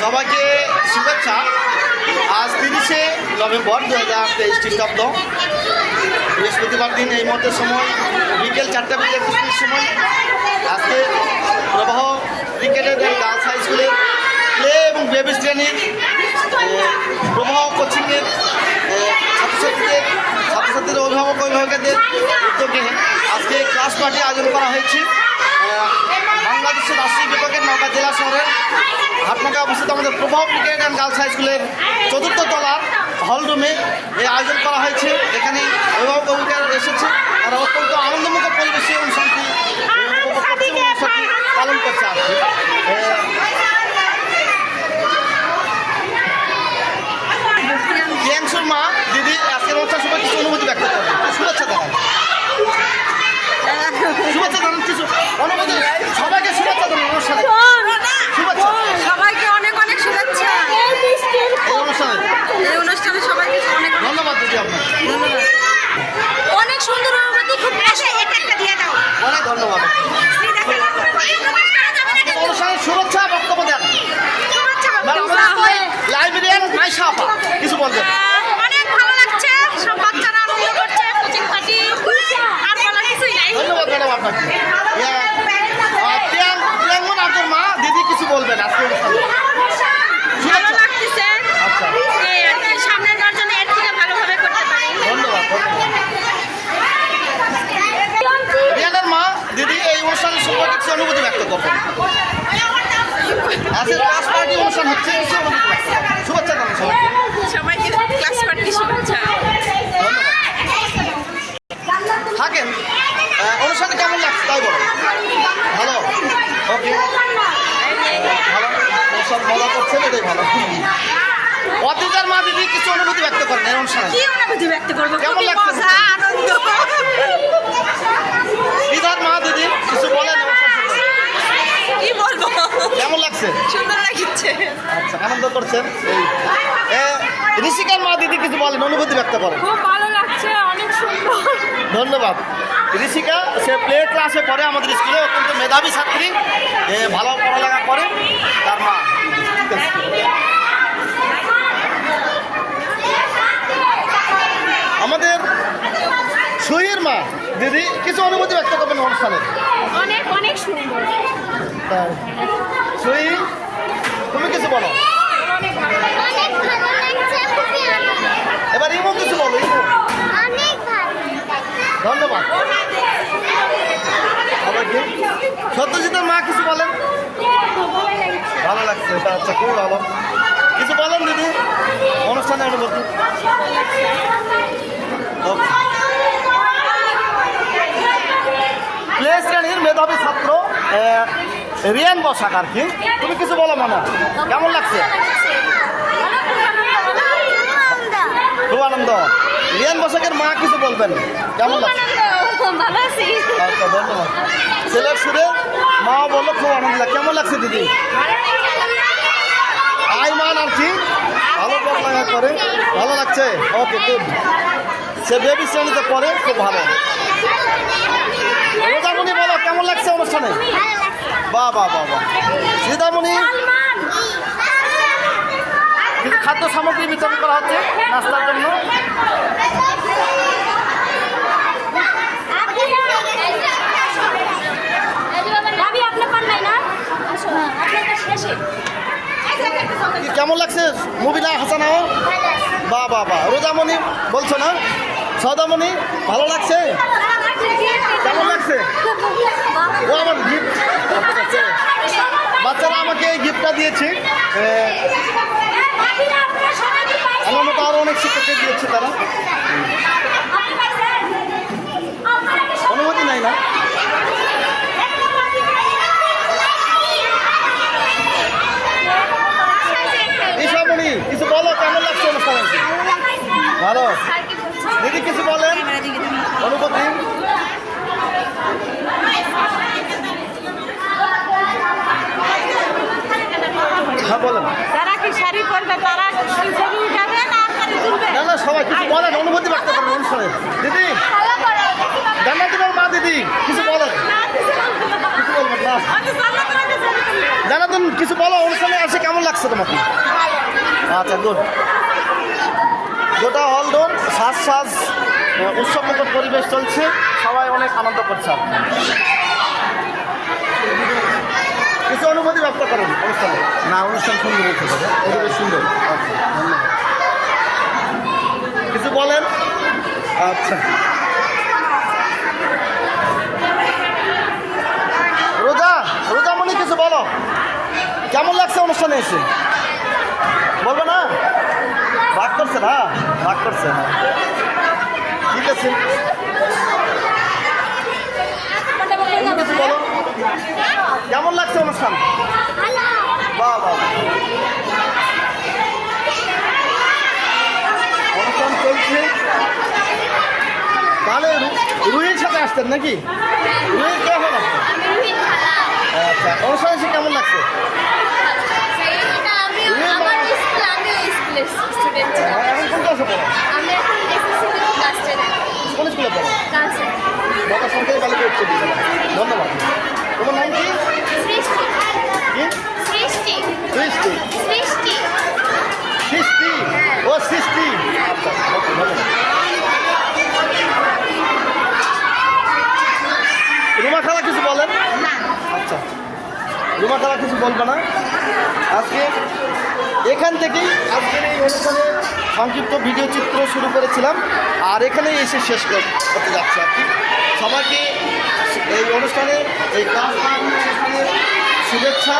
সবাইকে শুভেচ্ছা। আজ তিরিশে নভেম্বর দু হাজার তেইশ খ্রিস্টাব্দ বৃহস্পতিবার দিন এই মুহূর্তের সময়, বিকেল চারটা বেজে মিনিট সময়। আজকে প্রবাহ ক্রিকেটের গার্লস হাই স্কুলের প্লে এবং বেবি শ্রেণির প্রবাহ কোচিংয়ের ছাত্রছাত্রীদের ছাত্রছাত্রীদের অভিভাবক অভিভাবকদের উদ্যোগে আজকে ক্লাস পার্টি আয়োজন করা হয়েছে। বাংলাদেশের রাষ্ট্রীয় বিভাগের নৌকা জেলা শহরের হাটনাকা অবস্থিত আমাদের প্রভাব ক্রিকেট অ্যান্ড গার্লস হাই স্কুলের চতুর্থ তলার হল রুমে এই আয়োজন করা হয়েছে। এখানে অভিভাবক অভিভাবক এসেছে। তারা অত্যন্ত আনন্দমুখ পরিবেশে অনুষ্ঠানটি আহ, উপভোগ করছে এবং অনুষ্ঠানটি পালন করছে আর কি। আহ, প্রিয়াংশুর মা দিদি আজকের অনুষ্ঠান সময় কিছু অনুভূতি ব্যক্ত করবেন শুভেচ্ছা জানান শুভেচ্ছা জানান কিছু অনুভূতি সবাইকে শুভেচ্ছা জানান অনুষ্ঠানে শুভেচ্ছা সবাইকে অনেক অনেক শুভেচ্ছা এই অনুষ্ঠানে এই অনুষ্ঠানে সবাইকে অনেক অনেক ধন্যবাদ দিদি আপনার ধন্যবাদ অনেক সুন্দর অনুভূতি খুব এটা একটা দিয়ে দাও অনেক ধন্যবাদ অনুষ্ঠানের শুভেচ্ছা বক্তব্য দেন ম্যাডাম আমাদের লাইব্রেরিয়ান মাইশা আপা কিছু বলবেন অনেক ভালো লাগছে সব বাচ্চারা আনন্দ করছে কোচিং পার্টি আর বলার কিছুই নাই ধন্যবাদ ম্যাডাম আপনাকে ইয়া, আহ, প্রিয়াং প্রিয়াঙ্গন আপনার মা দিদি কিছু বলবেন আজকে অনুষ্ঠানে ভালো লাগতেছে আচ্ছা এই আর কি সামনের বার যেন এর থেকে ভালোভাবে করতে পারি ধন্যবাদ ধন্যবাদ রিয়ানের মা দিদি এই অনুষ্ঠানের সম্পর্কে কিছু অনুভূতি ব্যক্ত করবেন আজকে ক্লাস পার্টি অনুষ্ঠান হচ্ছে কিছু অনুভূতি ব্যক্ত করবেন। শুভেচ্ছা জানান সবাইকে সবাইকে ক্লাস পার্টি শুভেচ্ছা থাকেন আহ, অনুষ্ঠানে কেমন লাগছে তাই বলো ভালো ওকে ভালো সব মজা করছেন এটাই ভালো অতিজার মা দিদি কিছু অনুভূতি ব্যক্ত করেন এই অনুষ্ঠানে কি অনুভূতি ব্যক্ত করব? কেমন লাগছে? আনন্দ। দিদার মা দিদি কিছু বলেন কি বলব? কেমন লাগছে? সুন্দর লাগছে। আচ্ছা আনন্দ করছেন? ঋষিকার মা দিদি কিছু বলেন অনুভূতি ব্যক্ত করেন। খুব ভালো লাগছে অনেক সুন্দর। ধন্যবাদ। ঋষিকা সে প্লে ক্লাসে পড়ে আমাদের স্কুলে অত্যন্ত মেধাবী ছাত্রী। ভালো পড়ালেখা করে তার মা। ঠিক আছে। আমাদের সুহির মা। দিদি কিছু অনুভূতি ব্যক্ত করবেন অনুষ্ঠানে? অনেক অনেক সুন্দর। তুমি কিছু বলো। এবার ইমো কিছু বলো ইমো। ধন্যবাদ। সত্যজিতের মা কিছু বলেন? ভালো লাগছে আচ্ছা খুবই ভালো। কিছু বলেন দিদি অনুষ্ঠানে অনুভূতি? Okay. প্লে শ্রেণির মেধাবী ছাত্র। রিয়ান বসাক আর কি। তুমি কিছু বলো মনে কেমন লাগছে? খুব আনন্দ। রিয়ান বসাকের মা কিছু বলবেন? কেমন লাগছে? আচ্ছা ধন্যবাদ। ছেলের সুরে মা বলল খুব আনন্দ লাগে কেমন লাগছে দিদি? আইমান আর কি ভালো পড়ালেখা করে। ভালো লাগছে? ওকে গুড সে বেবি শ্রেণীতে পড়ে খুব ভালো। রোজামণি বলো কেমন লাগছে অনুষ্ঠানে? বাহ বাহ বাহ বাহ। সীতামণি? কিছু খাদ্য সামগ্রী বিতরণ করা হচ্ছে নাস্তার জন্য। কেমন লাগছে মুবিনা হাসানাও বাহ বাহ বাহ। রোজামণি বলছো না? সদামণি, ভালো লাগছে? কেমন লাগছে? ও আমার গিফট বাচ্চারা আমাকে এই গিফটটা দিয়েছে। আমার মতো আরও অনেক শিক্ষককে দিয়েছে তারা অনুমতি নাই না ঈশামণি কিছু বলো কেমন লাগছে অনুষ্ঠান ভালো দিদি কিছু বলেন অনুভূতি হ্যাঁ বলেন যারা কি শাড়ি পরবে তারা ছবি উঠাবে না তুলবে না না সবাই কিছু বলেন অনুভূতি ব্যক্ত করেন অনুষ্ঠানে দিদি জান্নাতুলের মা দিদি কিছু বলেন। কিছু বলবেন না। জানাতুন কিছু বলো অনুষ্ঠানে আসে কেমন লাগছে তোমাকে? আচ্ছা গুড। গোটা অলডোন সাজ সাজ উৎসবমুখর পরিবেশ চলছে। সবাই অনেক আনন্দ করছে আর কি। কিছু অনুভূতি ব্যক্ত করেন অনুষ্ঠানে না অনুষ্ঠান সুন্দর হচ্ছে দাদা এগুলো সুন্দর। আচ্ছা ধন্যবাদ কিছু বলেন? আচ্ছা। রোজা রোজামণি কিছু বলো। কেমন লাগছে অনুষ্ঠানে এসে? বলব না? রাগ করছে না? রাগ করছে ঠিক আছে তুমি কিছু বলো কেমন লাগছে অনুষ্ঠান বাহ বাহ অনুষ্ঠান চলছে তাহলে রু- রুহির সাথে আসতেন নাকি? রুহির কে হল? আচ্ছা অনুষ্ঠান এসে কেমন লাগছে? ধন্যবাদ। তোমার নাম কি? সৃষ্টি? ও সৃষ্টি আচ্ছা ওকে ধন্যবাদ রুমা খালা কিছু বলেন আচ্ছা খালা কিছু বলবে না। আজকে এখান থেকেই আজকের এই অনুষ্ঠানে সংক্ষিপ্ত ভিডিও চিত্র শুরু করেছিলাম। আর এখানেই এসে শেষ করতে যাচ্ছে আর কি। সবাইকে এই অনুষ্ঠানে, এই কাজ শুভেচ্ছা।